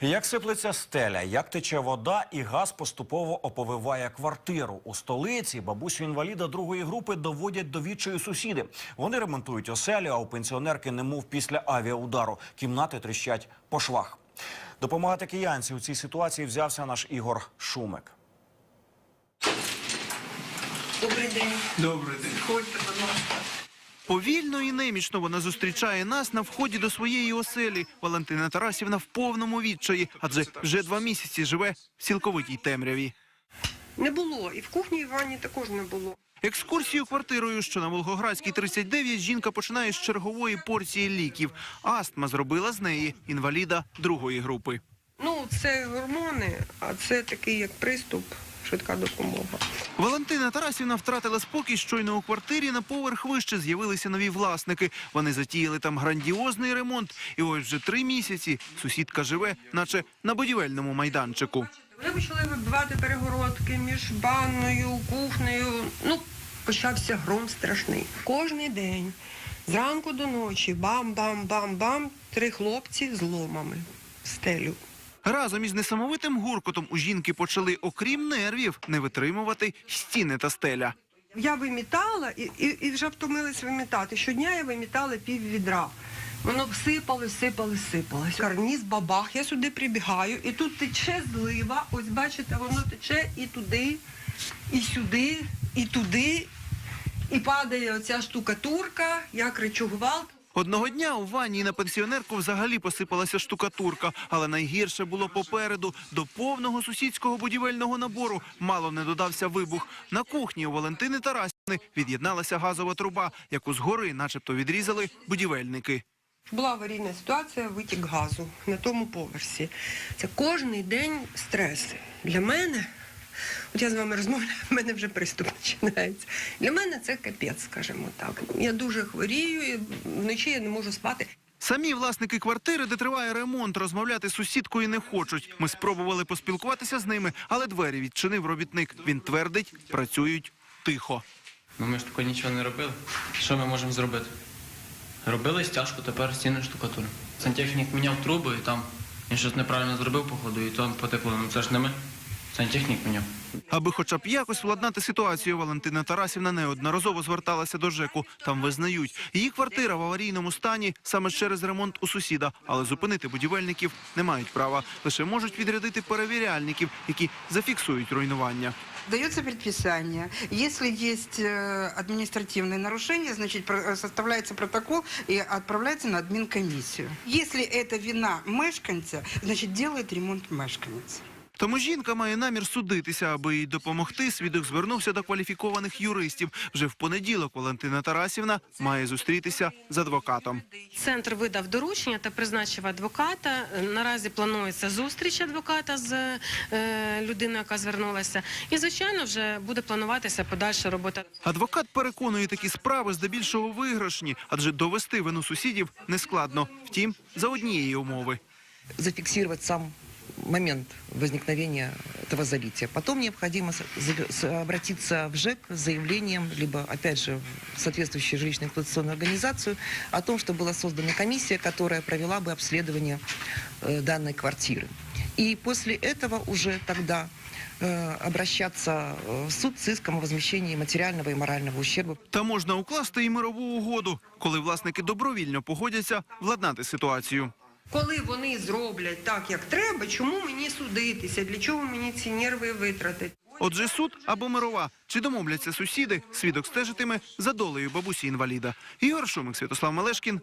Як сиплеться стеля, як тече вода, і газ поступово оповиває квартиру. У столиці бабусю інваліда другої групи доводять до відчаю сусіди. Вони ремонтують оселю, а у пенсіонерки, немов після авіаудару, кімнати тріщать по швах. Допомагати киянці у цій ситуації взявся наш Ігор Шумик. Добрий день. Добрий день. Ходьте, будь ласка. Повільно і немічно вона зустрічає нас на вході до своєї оселі. Валентина Тарасівна в повному відчаї, адже вже два місяці живе в цілковитій темряві. Не було. І в кухні, і в ванні також не було. Екскурсію квартирою, що на Волгоградській 39, жінка починає з чергової порції ліків. Астма зробила з неї інваліда другої групи. Ну, це гормони, а це такий як приступ, швидка допомога. Валентина Тарасівна втратила спокій, щойно у квартирі на поверх вище з'явилися нові власники. Вони затіяли там грандіозний ремонт. І ось вже три місяці сусідка живе, наче на будівельному майданчику. Вони почали вибивати перегородки між ванною, кухнею. Ну, почався гром страшний. Кожний день, зранку до ночі, бам-бам-бам-бам, три хлопці з ломами в стелю. Разом із несамовитим гуркотом у жінки почали, окрім нервів, не витримувати стіни та стеля. Я вимітала і, і, і вже втомилась вимітати. Щодня я вимітала пів відра. Воно сипалось, сипалось, сипалось. Карніз, бабах, я сюди прибігаю, і тут тече злива. Ось бачите, воно тече і туди, і сюди, і туди. І падає оця штукатурка, я кричу гвалт. Одного дня у ванні на пенсіонерку взагалі посипалася штукатурка, але найгірше було попереду. До повного сусідського будівельного набору мало не додався вибух. На кухні у Валентини Тарасівни від'єдналася газова труба, яку згори, начебто, відрізали будівельники. Була аварійна ситуація, витік газу на тому поверсі. Це кожний день стрес. Для мене, от я з вами розмовляю, в мене вже приступ починається. Для мене це капець, скажімо так. Я дуже хворію, і вночі я не можу спати. Самі власники квартири, де триває ремонт, розмовляти з сусідкою не хочуть. Ми спробували поспілкуватися з ними, але двері відчинив робітник. Він твердить, працюють тихо. Ну ми ж такого нічого не робили. Що ми можемо зробити? Робили стяжку, тепер стіни штукатури. Сантехнік міняв труби і там він щось неправильно зробив, походу, і там потекло. Ну це ж не ми. Сантехнік міняв. Аби хоча б якось владнати ситуацію, Валентина Тарасівна неодноразово зверталася до ЖЕКу. Там визнають, її квартира в аварійному стані саме через ремонт у сусіда, але зупинити будівельників не мають права. Лише можуть відрядити перевіряльників, які зафіксують руйнування. Дается предписание. Если есть э, административные нарушения, значит, про- э, составляется протокол и отправляется на админкомиссию. Если это вина мешканца, значит, делает ремонт мешканец. Тому жінка має намір судитися, аби їй допомогти. Свідок звернувся до кваліфікованих юристів. Вже в понеділок Валентина Тарасівна має зустрітися з адвокатом. Центр видав доручення та призначив адвоката. Наразі планується зустріч адвоката з е, людиною, яка звернулася. І звичайно, вже буде плануватися подальша робота. Адвокат переконує, такі справи здебільшого виграшні, адже довести вину сусідів нескладно. Втім, за однієї умови. зафиксировать сам момент возникновения этого залития. Потом необходимо с- за- с- обратиться в ЖЭК с заявлением, либо, опять же, в соответствующую жилищно-эксплуатационную организацию о том, что была создана комиссия, которая провела бы обследование э, данной квартиры. И после этого уже тогда э, обращаться э, в суд с иском о возмещении материального и морального ущерба Та можна укласти і мирову угоду, коли власники добровільно погодяться владнати ситуацію. Коли вони зроблять так, як треба, чому мені судитися? Для чого мені ці нерви витратити? Отже, суд або мирова. Чи домовляться сусіди? Свідок стежитиме за долею бабусі інваліда. Ігор Шумик, Святослав Малешкін.